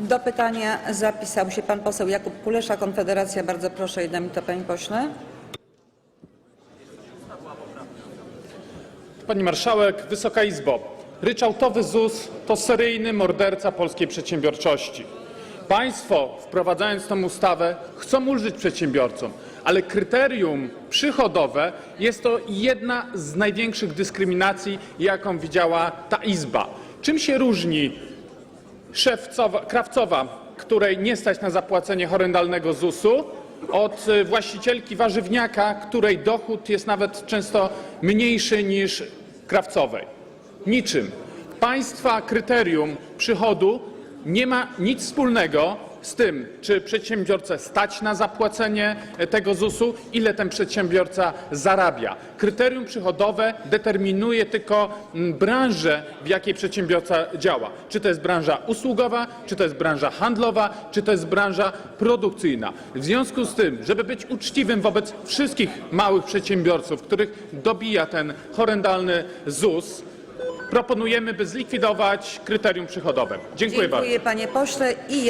Do pytania zapisał się pan poseł Jakub Kulesza, Konfederacja. Bardzo proszę, jedna minuta, panie pośle. Pani Marszałek, Wysoka Izbo. Ryczałtowy ZUS to seryjny morderca polskiej przedsiębiorczości. Państwo, wprowadzając tę ustawę, chcą ulżyć przedsiębiorcom, ale kryterium przychodowe jest to jedna z największych dyskryminacji, jaką widziała ta Izba. Czym się różni szewcowa, krawcowa, której nie stać na zapłacenie horrendalnego ZUS-u, od y, właścicielki warzywniaka, której dochód jest nawet często mniejszy niż krawcowej. Niczym. Państwa kryterium przychodu nie ma nic wspólnego z tym, czy przedsiębiorcę stać na zapłacenie e, tego ZUS-u, ile ten przedsiębiorca zarabia. Kryterium przychodowe determinuje tylko branżę, w jakiej przedsiębiorca działa. Czy to jest branża usługowa, czy to jest branża handlowa, czy to jest branża produkcyjna. W związku z tym, żeby być uczciwym wobec wszystkich małych przedsiębiorców, których dobija ten horrendalny ZUS, proponujemy, by zlikwidować kryterium przychodowe. Dziękuję bardzo. Dziękuję, panie pośle. I